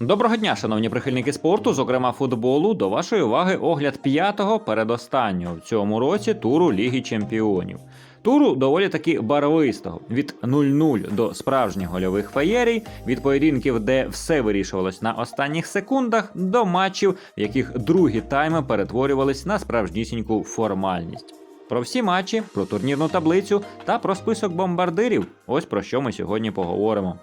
Доброго дня, шановні прихильники спорту, зокрема футболу. До вашої уваги огляд п'ятого передостаннього в цьому році туру Ліги Чемпіонів. Туру доволі таки барвистого від 0-0 до справжніх гольових феєрій, від поєдинків, де все вирішувалось на останніх секундах, до матчів, в яких другі тайми перетворювались на справжнісіньку формальність. Про всі матчі, про турнірну таблицю та про список бомбардирів. Ось про що ми сьогодні поговоримо.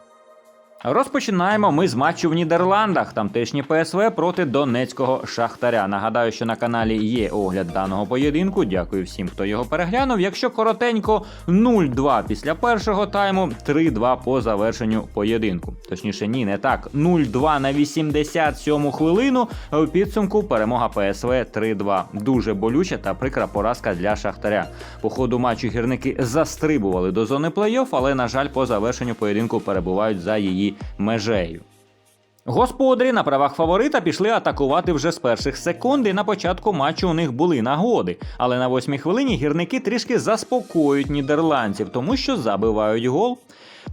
Розпочинаємо ми з матчу в Нідерландах. Тамтешні ПСВ проти донецького шахтаря. Нагадаю, що на каналі є огляд даного поєдинку. Дякую всім, хто його переглянув. Якщо коротенько, 0-2 після першого тайму, 3-2 по завершенню поєдинку. Точніше, ні, не так. 0-2 на 87 хвилину. В підсумку перемога ПСВ 3-2. Дуже болюча та прикра поразка для шахтаря. По ходу матчу гірники застрибували до зони плей-офф, але на жаль, по завершенню поєдинку перебувають за її межею. Господарі на правах фаворита пішли атакувати вже з перших секунд, і на початку матчу у них були нагоди. Але на восьмій хвилині гірники трішки заспокоюють нідерландців, тому що забивають гол.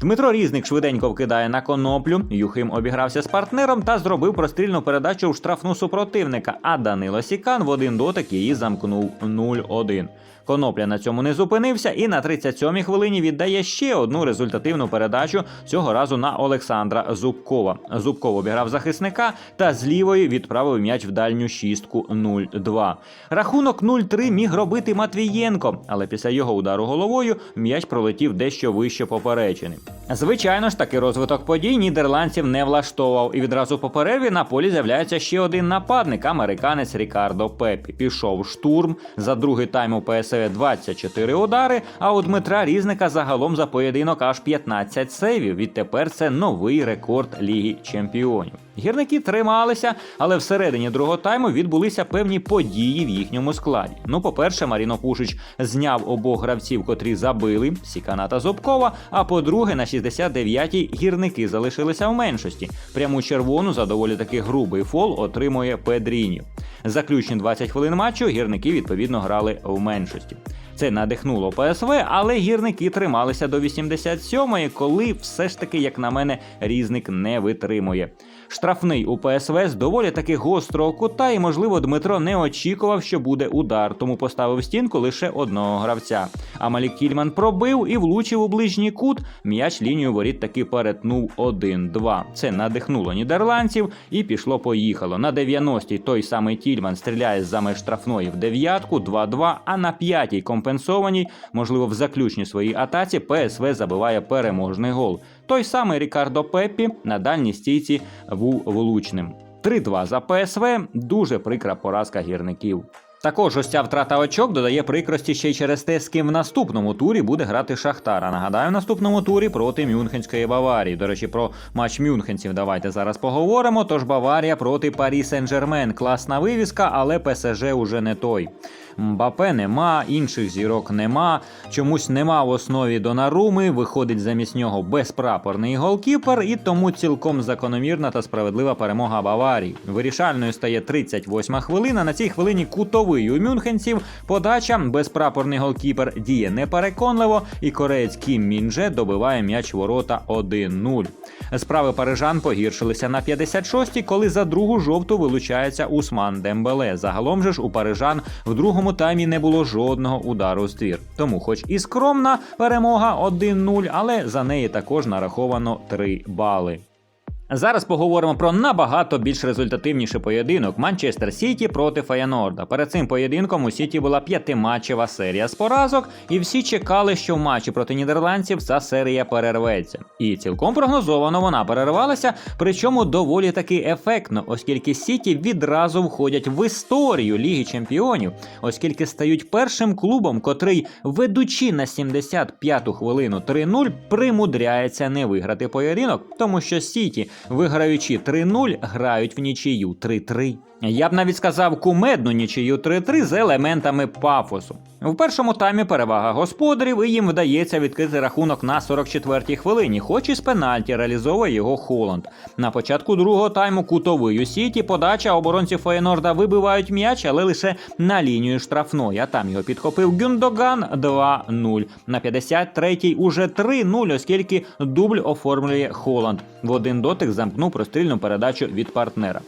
Дмитро Різник швиденько вкидає на коноплю. Юхим обігрався з партнером та зробив прострільну передачу в штрафну супротивника. А Данило Сікан в один дотик її замкнув 0-1. Конопля на цьому не зупинився і на 37-й хвилині віддає ще одну результативну передачу цього разу на Олександра Зубкова. Зубков обіграв захисника та з лівої відправив м'яч в дальню шістку 0-2. Рахунок 0-3 міг робити Матвієнко, але після його удару головою м'яч пролетів дещо вище поперечини. Звичайно ж, такий розвиток подій нідерландців не влаштовував, і відразу по перерві на полі з'являється ще один нападник, американець Рікардо Пепі. Пішов штурм за другий тайм у ПСВ 24 удари. А у Дмитра Різника загалом за поєдинок аж 15 сейвів. Відтепер це новий рекорд Ліги Чемпіонів. Гірники трималися, але всередині другого тайму відбулися певні події в їхньому складі. Ну, по-перше, Маріно Пушич зняв обох гравців, котрі забили Сікана та Зубкова. А по-друге, на 69-й гірники залишилися в меншості. Пряму червону за доволі таки грубий фол отримує Педріні. Заключні 20 хвилин матчу гірники відповідно грали в меншості. Це надихнуло ПСВ, але гірники трималися до 87-ї, коли все ж таки, як на мене, різник не витримує. Штрафний у ПСВ з доволі таки гострого кута, і, можливо, Дмитро не очікував, що буде удар, тому поставив стінку лише одного гравця. А Малік Кільман пробив і влучив у ближній кут. М'яч лінію воріт таки перетнув 1-2. Це надихнуло нідерландців і пішло-поїхало. На 90-й той самий Тільман стріляє з за меж штрафної в дев'ятку, 2-2, а на п'ятій компенсованій, можливо, в заключній своїй атаці ПСВ забиває переможний гол. Той самий Рікардо Пеппі на дальній стійці був влучним. 3-2 за ПСВ дуже прикра поразка гірників. Також ось ця втрата очок додає прикрості ще й через те, з ким в наступному турі буде грати Шахтар. А нагадаю, в наступному турі проти Мюнхенської Баварії. До речі, про матч Мюнхенців давайте зараз поговоримо. Тож Баварія проти Парі Сен-Жермен. Класна вивіска, але ПСЖ уже не той. Мбапе нема, інших зірок нема. Чомусь нема в основі Донаруми. Виходить замість нього безпрапорний голкіпер, і тому цілком закономірна та справедлива перемога Баварії. Вирішальною стає 38 хвилина. На цій хвилині кутовий у мюнхенців. Подача безпрапорний голкіпер діє непереконливо, і кореєць Кім Мінже добиває м'яч ворота 1-0. Справи парижан погіршилися на 56-й, коли за другу жовту вилучається Усман Дембеле. Загалом же ж у парижан в другому таймі не було жодного удару з двір. Тому, хоч і скромна перемога 1-0, але за неї також нараховано 3 бали. Зараз поговоримо про набагато більш результативніший поєдинок Манчестер Сіті проти Феєнорда. Перед цим поєдинком у Сіті була п'ятиматчева серія з поразок, і всі чекали, що в матчі проти нідерландців ця серія перерветься. І цілком прогнозовано вона перервалася, причому доволі таки ефектно, оскільки Сіті відразу входять в історію Ліги Чемпіонів, оскільки стають першим клубом, котрий, ведучи на 75-ту хвилину 3-0, примудряється не виграти поєдинок, тому що Сіті виграючи 3-0, грають в нічию 3-3. Я б навіть сказав кумедну нічию 3-3 з елементами пафосу. В першому таймі перевага господарів, і їм вдається відкрити рахунок на 44-й хвилині, хоч і з пенальті реалізовує його Холланд. На початку другого тайму кутовий у Сіті подача оборонців Феєнорда вибивають м'яч, але лише на лінію штрафної. А там його підхопив Гюндоган 2-0. На 53-й уже 3-0, оскільки дубль оформлює Холланд. В один дотик замкнув прострільну передачу від партнера.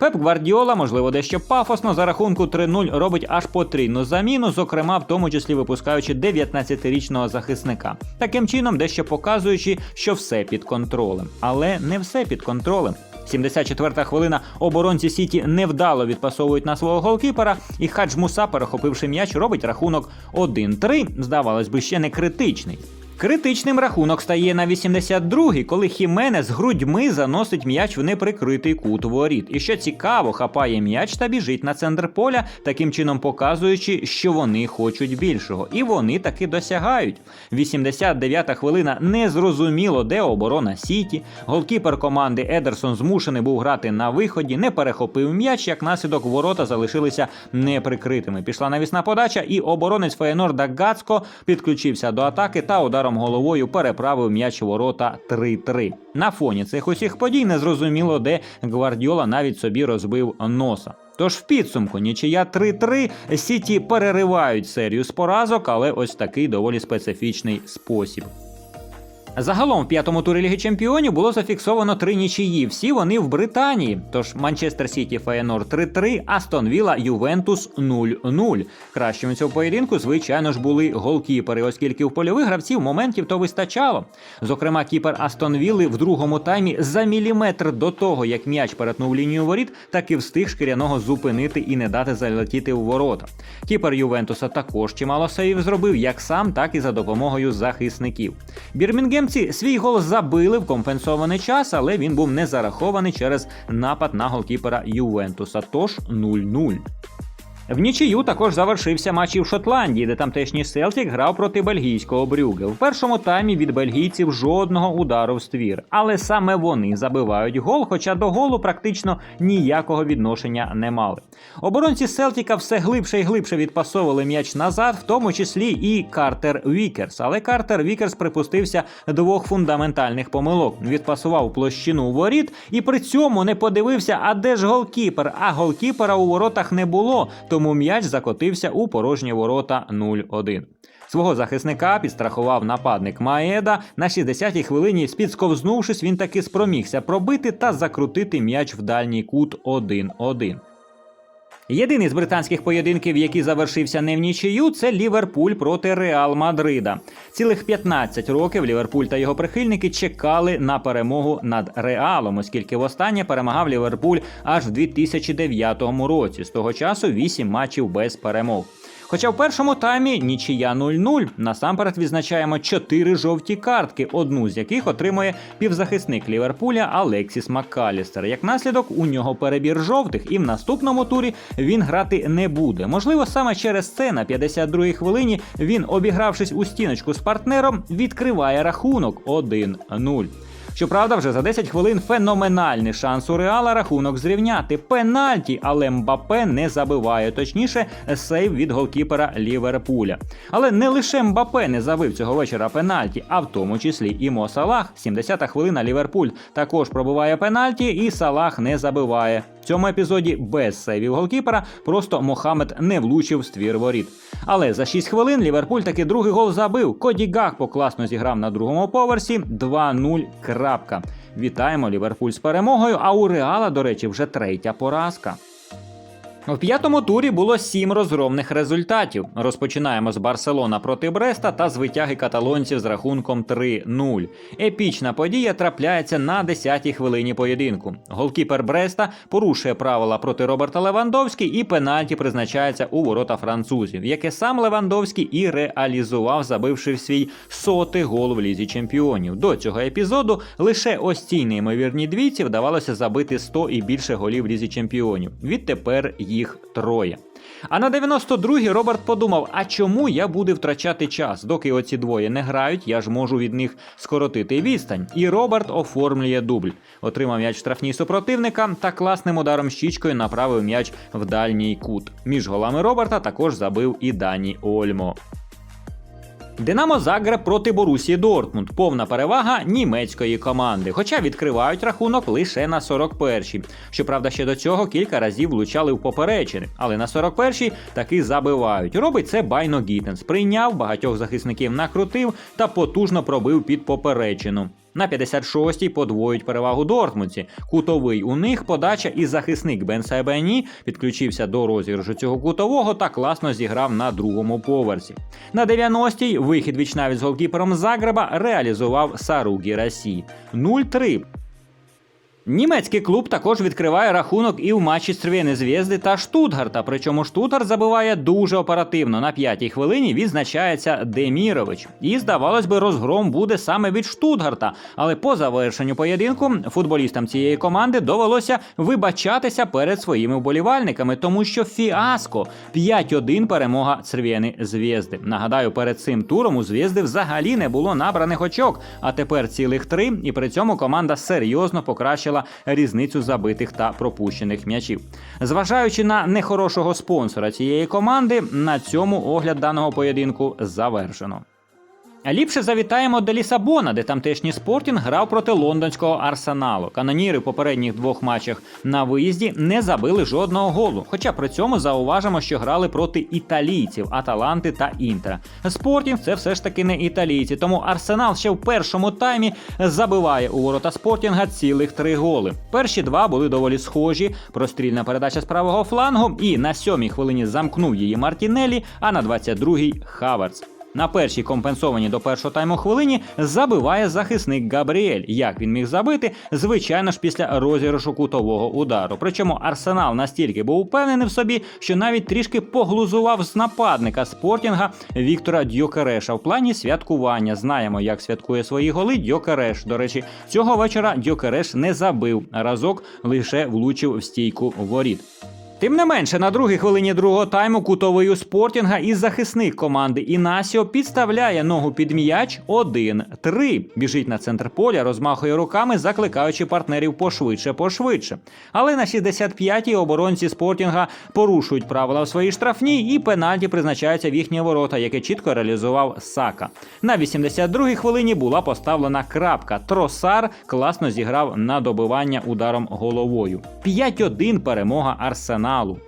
Пеп Гвардіола, можливо, дещо пафосно за рахунку 3-0 робить аж потрійну заміну, зокрема, в тому числі випускаючи 19-річного захисника. Таким чином, дещо показуючи, що все під контролем. Але не все під контролем. 74-та хвилина оборонці Сіті невдало відпасовують на свого голкіпера, і Хадж Муса, перехопивши м'яч, робить рахунок 1-3, здавалось би, ще не критичний. Критичним рахунок стає на 82-й, коли Хіменес грудьми заносить м'яч в неприкритий кут воріт. І що цікаво, хапає м'яч та біжить на центр поля, таким чином показуючи, що вони хочуть більшого. І вони таки досягають. 89-та хвилина незрозуміло, де оборона Сіті. Голкіпер команди Едерсон змушений був грати на виході, не перехопив м'яч, як наслідок ворота залишилися неприкритими. Пішла навісна подача, і оборонець Феєнорда Гацко підключився до атаки та ударом головою переправив м'яч ворота 3-3. На фоні цих усіх подій незрозуміло, де Гвардіола навіть собі розбив носа. Тож в підсумку нічия 3-3 Сіті переривають серію з поразок, але ось такий доволі специфічний спосіб. Загалом в п'ятому турі Ліги Чемпіонів було зафіксовано три нічиї. Всі вони в Британії. Тож Манчестер Сіті Феєнор 3-3, Астон Вілла Ювентус 0-0. Кращими цього поєдинку, звичайно ж, були голкіпери, оскільки у польових гравців моментів то вистачало. Зокрема, кіпер Астон Вілли в другому таймі за міліметр до того, як м'яч перетнув лінію воріт, таки встиг шкіряного зупинити і не дати залетіти у ворота. Кіпер Ювентуса також чимало сейвів зробив як сам, так і за допомогою захисників. Бірмінгем Німці свій гол забили в компенсований час, але він був не зарахований через напад на голкіпера Ювентуса. Тож 0-0. В нічию також завершився матч і в Шотландії, де тамтешній Селтік грав проти бельгійського Брюге. В першому таймі від бельгійців жодного удару в ствір, але саме вони забивають гол, хоча до голу практично ніякого відношення не мали. Оборонці Селтіка все глибше і глибше відпасовували м'яч назад, в тому числі і Картер Вікерс. Але Картер Вікерс припустився двох фундаментальних помилок. Відпасував площину воріт і при цьому не подивився, а де ж голкіпер. А голкіпера у воротах не було тому м'яч закотився у порожні ворота 0-1. Свого захисника підстрахував нападник Маеда. На 60-й хвилині, спідсковзнувшись, він таки спромігся пробити та закрутити м'яч в дальній кут 1-1. Єдиний з британських поєдинків, який завершився не в нічию, це Ліверпуль проти Реал Мадрида. Цілих 15 років Ліверпуль та його прихильники чекали на перемогу над Реалом, оскільки востаннє перемагав Ліверпуль аж в 2009 році. З того часу 8 матчів без перемог. Хоча в першому таймі нічия 0-0. Насамперед відзначаємо 4 жовті картки, одну з яких отримує півзахисник Ліверпуля Алексіс Маккалістер. Як наслідок, у нього перебір жовтих, і в наступному турі він грати не буде. Можливо, саме через це на 52-й хвилині він, обігравшись у стіночку з партнером, відкриває рахунок 1-0. Щоправда, вже за 10 хвилин феноменальний шанс у реала рахунок зрівняти. Пенальті, але Мбапе не забиває, точніше, сейв від голкіпера Ліверпуля. Але не лише Мбапе не забив цього вечора пенальті, а в тому числі і Мо Салах. 70-та хвилина Ліверпуль також пробиває пенальті, і Салах не забиває. В цьому епізоді без сейвів голкіпера просто Мохамед не влучив ствір воріт. Але за 6 хвилин Ліверпуль таки другий гол забив. Коді Гакпо класно зіграв на другому поверсі 2-0. Крапка. Вітаємо Ліверпуль з перемогою. А у Реала, до речі, вже третя поразка. У п'ятому турі було сім розгромних результатів. Розпочинаємо з Барселона проти Бреста та з витяги каталонців з рахунком 3-0. Епічна подія трапляється на 10-й хвилині поєдинку. Голкіпер Бреста порушує правила проти Роберта Левандовський і пенальті призначається у ворота французів, яке сам Левандовський і реалізував, забивши в свій сотий гол в лізі чемпіонів. До цього епізоду лише ось цій неймовірній двійці вдавалося забити 100 і більше голів в лізі чемпіонів. Відтепер їх троє. А на 92-й Роберт подумав: а чому я буду втрачати час? Доки оці двоє не грають, я ж можу від них скоротити відстань. І Роберт оформлює дубль. Отримав м'яч штрафній супротивника та класним ударом щічкою направив м'яч в дальній кут. Між голами Роберта також забив і Дані Ольмо. Динамо Загреб проти Борусії Дортмунд. Повна перевага німецької команди, хоча відкривають рахунок лише на 41-й. Щоправда, ще до цього кілька разів влучали в поперечини, але на 41-й таки забивають. Робить це Байно Гітенс. Прийняв багатьох захисників, накрутив та потужно пробив під поперечину. На 56-й подвоюють перевагу Дортмундці. Кутовий у них подача і захисник Бен Сайбані підключився до розіграшу цього кутового та класно зіграв на другому поверсі. На 90-й вихід вічнавіць з голкіпером Загреба реалізував Саругі Расі 0-3. Німецький клуб також відкриває рахунок і в матчі Црвєни Звєзди та Штутгарта. Причому Штутгарт забиває дуже оперативно. На п'ятій хвилині відзначається Демірович. І здавалось би, розгром буде саме від Штутгарта. Але по завершенню поєдинку футболістам цієї команди довелося вибачатися перед своїми вболівальниками, тому що фіаско 5-1 перемога Црвєни Звєзди. Нагадаю, перед цим туром у Звєзди взагалі не було набраних очок, а тепер цілих три. І при цьому команда серйозно покращила різницю забитих та пропущених м'ячів. Зважаючи на нехорошого спонсора цієї команди, на цьому огляд даного поєдинку завершено. Ліпше завітаємо до Лісабона, де тамтешній спортінг грав проти лондонського арсеналу. Каноніри в попередніх двох матчах на виїзді не забили жодного голу. Хоча при цьому зауважимо, що грали проти італійців Аталанти та Інтера. Спортінг це все ж таки не італійці, тому арсенал ще в першому таймі забиває у ворота спортінга цілих три голи. Перші два були доволі схожі. Прострільна передача з правого флангу, і на сьомій хвилині замкнув її Мартінелі, а на 22-й Хаверц. На першій компенсованій до першого тайму хвилині забиває захисник Габріель. Як він міг забити? Звичайно ж, після розіграшу кутового удару. Причому Арсенал настільки був упевнений в собі, що навіть трішки поглузував з нападника спортінга Віктора Дьокереша в плані святкування. Знаємо, як святкує свої голи Дьокереш. До речі, цього вечора Дьокереш не забив, разок лише влучив в стійку воріт. Тим не менше, на другій хвилині другого тайму кутовий у спортінга і захисник команди Інасіо підставляє ногу під м'яч 1-3. Біжить на центр поля, розмахує руками, закликаючи партнерів пошвидше, пошвидше. Але на 65-й оборонці спортінга порушують правила в своїй штрафній, і пенальті призначаються в їхні ворота, яке чітко реалізував Сака. На 82-й хвилині була поставлена крапка. Тросар класно зіграв на добивання ударом головою. 5-1 перемога Арсеналу.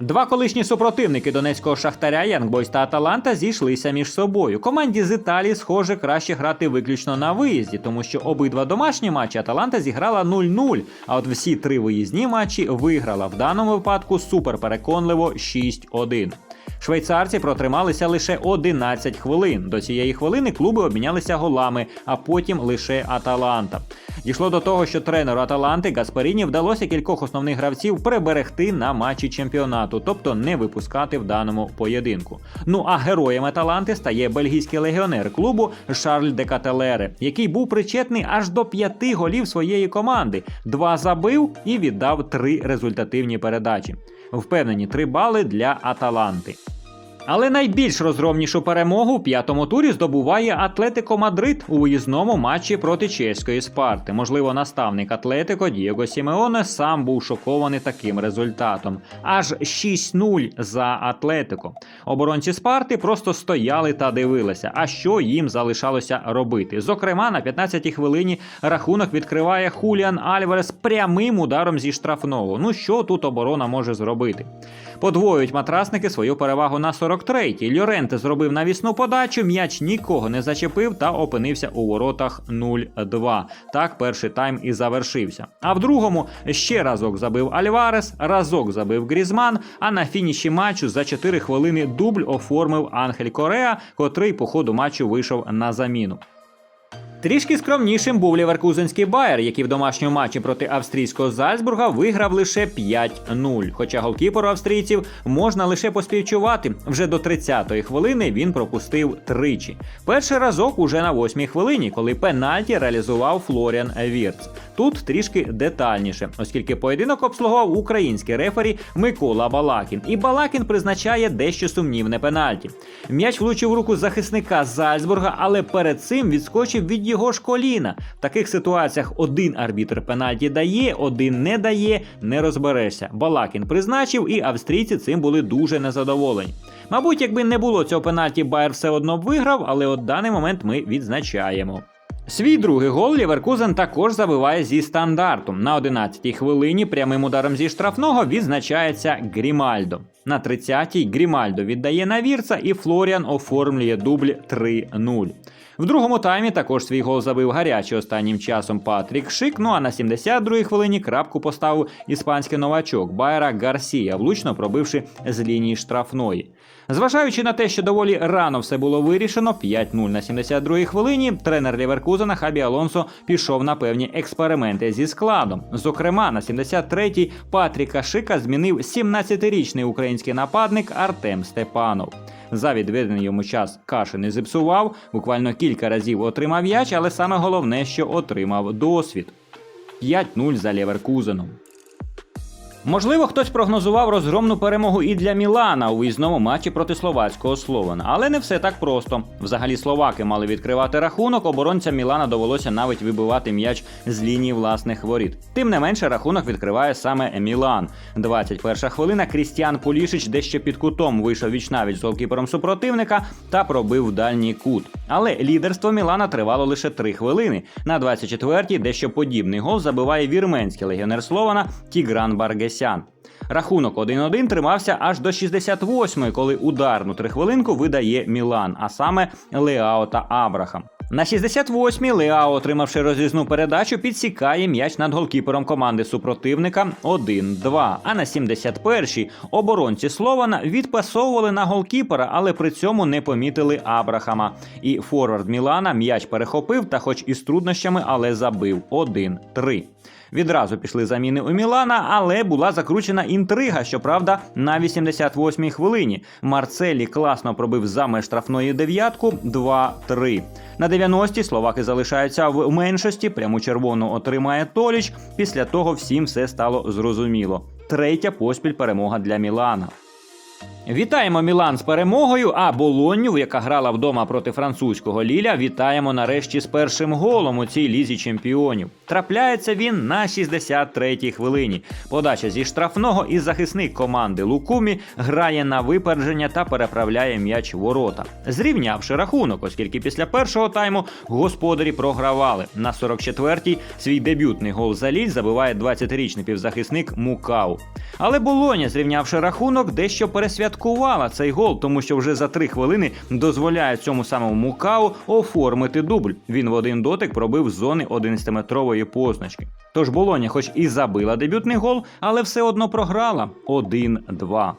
Два колишні супротивники донецького шахтаря Янгбойс та Аталанта зійшлися між собою. Команді з Італії, схоже, краще грати виключно на виїзді, тому що обидва домашні матчі Аталанта зіграла 0-0, а от всі три виїзні матчі виграла в даному випадку суперпереконливо 6-1. Швейцарці протрималися лише 11 хвилин. До цієї хвилини клуби обмінялися голами, а потім лише Аталанта. Дійшло до того, що тренеру Аталанти Гасперіні вдалося кількох основних гравців приберегти на матчі чемпіонату, тобто не випускати в даному поєдинку. Ну а героєм Аталанти стає бельгійський легіонер клубу Шарль де Кателере, який був причетний аж до п'яти голів своєї команди. Два забив і віддав три результативні передачі. Впевнені три бали для Аталанти. Але найбільш розгромнішу перемогу в п'ятому турі здобуває Атлетико Мадрид у виїзному матчі проти чеської Спарти. Можливо, наставник Атлетико Дієго Сімеоне сам був шокований таким результатом. Аж 6-0 за Атлетико. Оборонці Спарти просто стояли та дивилися, а що їм залишалося робити. Зокрема, на 15-й хвилині рахунок відкриває Хуліан Альварес прямим ударом зі штрафного. Ну що тут оборона може зробити? Подвоюють матрасники свою перевагу на 43-й. Льоренте зробив навісну подачу, м'яч нікого не зачепив та опинився у воротах 0-2. Так перший тайм і завершився. А в другому ще разок забив Альварес, разок забив Грізман. А на фініші матчу за 4 хвилини дубль оформив Анхель Кореа, котрий по ходу матчу вийшов на заміну. Трішки скромнішим був ліверкузенський Байер, який в домашньому матчі проти австрійського Зальцбурга виграв лише 5-0. Хоча голкіперу австрійців можна лише поспівчувати. Вже до 30-ї хвилини він пропустив тричі. Перший разок уже на 8-й хвилині, коли пенальті реалізував Флоріан Вірц. Тут трішки детальніше, оскільки поєдинок обслугував український рефері Микола Балакін. І Балакін призначає дещо сумнівне пенальті. М'яч влучив руку захисника Зальцбурга, але перед цим відскочив від його ж коліна. В таких ситуаціях один арбітр пенальті дає, один не дає, не розберешся. Балакін призначив, і австрійці цим були дуже незадоволені. Мабуть, якби не було цього пенальті, Байер все одно б виграв, але от даний момент ми відзначаємо. Свій другий гол Ліверкузен також забиває зі стандарту. На 11-й хвилині прямим ударом зі штрафного відзначається Грімальдо. На 30-й Грімальдо віддає на Вірца і Флоріан оформлює дубль 3-0. В другому таймі також свій гол забив гарячий останнім часом Патрік Шик. Ну а на 72-й хвилині крапку поставив іспанський новачок Байра Гарсія, влучно пробивши з лінії штрафної. Зважаючи на те, що доволі рано все було вирішено, 5-0 на 72-й хвилині, тренер Ліверкузена Хабі Алонсо пішов на певні експерименти зі складом. Зокрема, на 73-й Патріка Шика змінив 17-річний український нападник Артем Степанов. За відведений йому час каші не зіпсував, буквально кілька разів отримав м'яч, але саме головне, що отримав досвід. 5-0 за Ліверкузеном. Можливо, хтось прогнозував розгромну перемогу і для Мілана у виїзному матчі проти словацького Слована, але не все так просто. Взагалі словаки мали відкривати рахунок, оборонцям Мілана довелося навіть вибивати м'яч з лінії власних воріт. Тим не менше, рахунок відкриває саме Мілан. 21 хвилина. Крістіан Пулішич дещо під кутом вийшов вічнавіч з голкіпером супротивника та пробив дальній кут. Але лідерство Мілана тривало лише 3 хвилини. На 24-й дещо подібний гол забиває вірменський легіонер Слована Тігран Баргесян. Рахунок 1-1 тримався аж до 68-ї, коли ударну трихвилинку видає Мілан, а саме Леао та Абрахам. На 68-й Леао, отримавши розрізну передачу, підсікає м'яч над голкіпером команди супротивника 1-2. А на 71-й оборонці Слована відпасовували на голкіпера, але при цьому не помітили Абрахама. І форвард Мілана м'яч перехопив та, хоч і з труднощами, але забив 1-3. Відразу пішли заміни у Мілана, але була закручена інтрига, щоправда, на 88-й хвилині. Марцелі класно пробив за меж штрафної дев'ятку 2-3. На 90-й словаки залишаються в меншості. Пряму червону отримає Толіч. Після того всім все стало зрозуміло. Третя поспіль перемога для Мілана. Вітаємо Мілан з перемогою. А Болонню, яка грала вдома проти французького Ліля, вітаємо нарешті з першим голом у цій лізі чемпіонів. Трапляється він на 63-й хвилині. Подача зі штрафного і захисник команди Лукумі грає на випередження та переправляє м'яч ворота, зрівнявши рахунок, оскільки після першого тайму господарі програвали. На 44-й свій дебютний гол за Ліль забиває 20-річний півзахисник Мукау. Але Болоня, зрівнявши рахунок, дещо пересвяткувала цей гол, тому що вже за три хвилини дозволяє цьому самому Мукау оформити дубль. Він в один дотик пробив з зони 11-метрової позначки. Тож Болоня, хоч і забила дебютний гол, але все одно програла 1-2.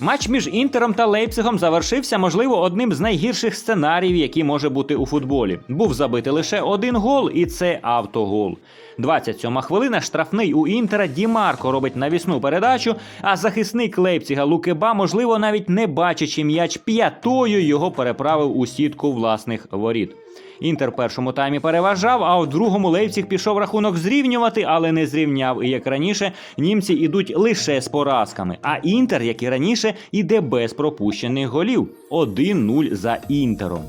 Матч між Інтером та Лейпцигом завершився, можливо, одним з найгірших сценаріїв, які може бути у футболі. Був забитий лише один гол, і це автогол. 27 хвилина. Штрафний у Інтера Ді Марко робить навісну передачу, а захисник Лейпцига Лукеба, можливо, навіть не бачачи м'яч п'ятою, його переправив у сітку власних воріт. Інтер першому таймі переважав, а у другому Лейпціг пішов рахунок зрівнювати, але не зрівняв. І як раніше, німці йдуть лише з поразками. А Інтер, як і раніше, іде без пропущених голів. 1-0 за Інтером.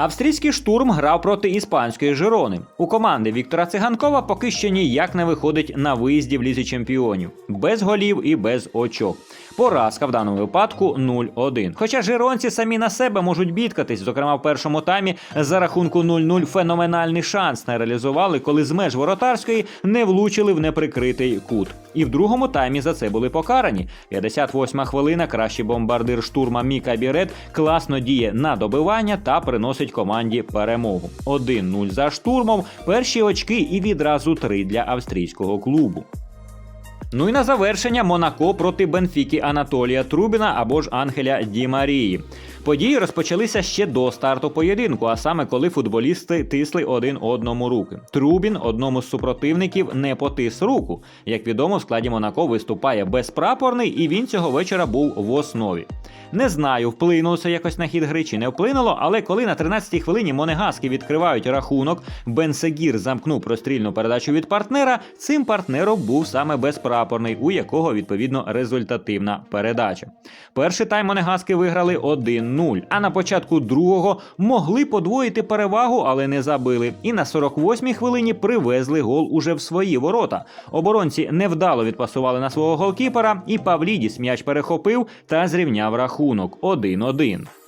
Австрійський штурм грав проти іспанської Жирони. У команди Віктора Циганкова поки що ніяк не виходить на виїзді в лізі чемпіонів, без голів і без очок. Поразка в даному випадку 0-1. Хоча жиронці самі на себе можуть бідкатись, зокрема в першому таймі за рахунку 0-0 феноменальний шанс не реалізували, коли з меж воротарської не влучили в неприкритий кут. І в другому таймі за це були покарані. 58 хвилина. Кращий бомбардир штурма Міка Бірет класно діє на добивання та приносить команді перемогу. 1-0 за штурмом. Перші очки і відразу три для австрійського клубу. Ну і на завершення Монако проти Бенфіки Анатолія Трубіна або ж Ангеля Ді Марії. Події розпочалися ще до старту поєдинку, а саме коли футболісти тисли один одному руки. Трубін одному з супротивників не потис руку. Як відомо, в складі Монако виступає безпрапорний, і він цього вечора був в основі. Не знаю, вплинуло це якось на хід гри чи не вплинуло, але коли на 13-й хвилині Монегаски відкривають рахунок, Бенсегір замкнув прострільну передачу від партнера. Цим партнером був саме безпрапорний, у якого відповідно результативна передача. Перший тайм Монегаски виграли 1-0, а на початку другого могли подвоїти перевагу, але не забили. І на 48-й хвилині привезли гол уже в свої ворота. Оборонці невдало відпасували на свого голкіпера, і Павлідіс м'яч перехопив та зрівняв рахунок 1-1.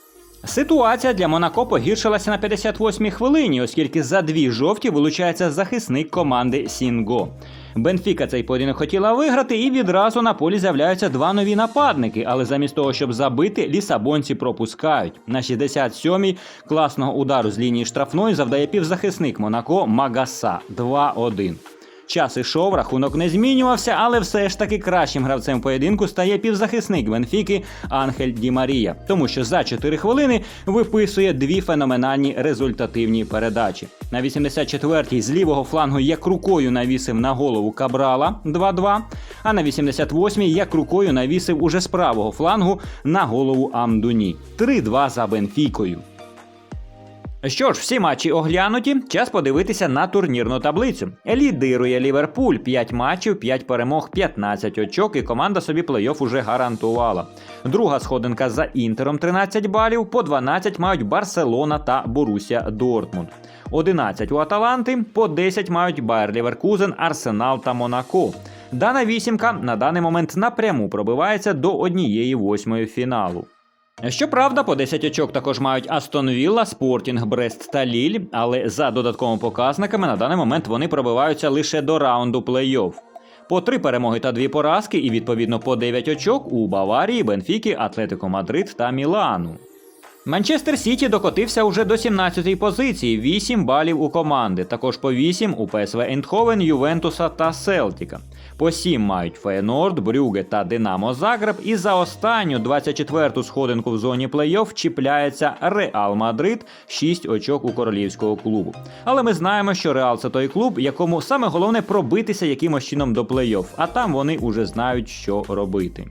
Ситуація для Монако погіршилася на 58-й хвилині, оскільки за дві жовті вилучається захисник команди Сінго. Бенфіка цей поєдинок хотіла виграти, і відразу на полі з'являються два нові нападники. Але замість того, щоб забити, лісабонці пропускають. На 67-й класного удару з лінії штрафної завдає півзахисник Монако Магаса 2-1. Час ішов, рахунок не змінювався, але все ж таки кращим гравцем поєдинку стає півзахисник Бенфіки Анхель Ді Марія, тому що за 4 хвилини виписує дві феноменальні результативні передачі. На 84-й з лівого флангу як рукою навісив на голову Кабрала 2-2, а на 88-й як рукою навісив уже з правого флангу на голову Амдуні 3-2 за Бенфікою. Що ж, всі матчі оглянуті. Час подивитися на турнірну таблицю. Лідирує Ліверпуль 5 матчів, 5 перемог, 15 очок, і команда собі плей-офф уже гарантувала. Друга сходинка за інтером 13 балів, по 12 мають Барселона та Борусія Дортмунд. 11 у Аталанти, по 10 мають Байер Ліверкузен, Арсенал та Монако. Дана вісімка на даний момент напряму пробивається до однієї восьмої фіналу. Щоправда, по 10 очок також мають Астон Вілла, Спортінг, Брест та Ліль, але за додатковими показниками на даний момент вони пробиваються лише до раунду плей-офф. По три перемоги та дві поразки, і відповідно по 9 очок у Баварії, Бенфіки, Атлетико Мадрид та Мілану. Манчестер Сіті докотився уже до 17-ї позиції, 8 балів у команди. Також по 8 у ПСВ Ейндховен, Ювентуса та Селтіка. По 7 мають Фейнорд, Брюге та Динамо Загреб. І за останню 24-ту сходинку в зоні плей-офф чіпляється Реал Мадрид, 6 очок у королівського клубу. Але ми знаємо, що Реал це той клуб, якому саме головне пробитися якимось чином до плей-офф, а там вони уже знають, що робити.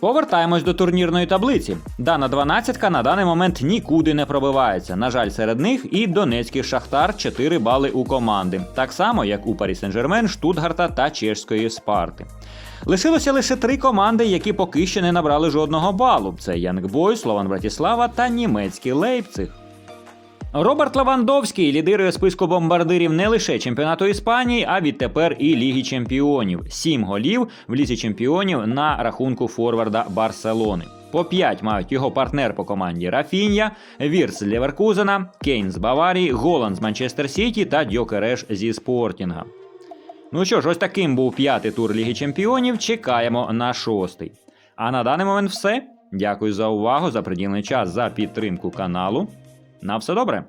Повертаємось до турнірної таблиці. Дана 12 на даний момент нікуди не пробивається. На жаль, серед них і Донецький Шахтар 4 бали у команди, так само як у Парі Сен-Жермен, Штутгарта та Чешської Спарти. Лишилося лише три команди, які поки ще не набрали жодного балу: це Янгбой, Слован Братіслава та німецький Лейпциг. Роберт Левандовський лідирує списку бомбардирів не лише чемпіонату Іспанії, а відтепер і Ліги Чемпіонів. Сім голів в Лізі Чемпіонів на рахунку форварда Барселони. По 5 мають його партнер по команді Рафінья, Вірс з Леверкузена, Кейн з Баварії, Голланд з Манчестер Сіті та Дьокереш зі Спортінга. Ну що ж, ось таким був п'ятий тур Ліги Чемпіонів. Чекаємо на шостий. А на даний момент все. Дякую за увагу, за приділений час, за підтримку каналу. На все добре!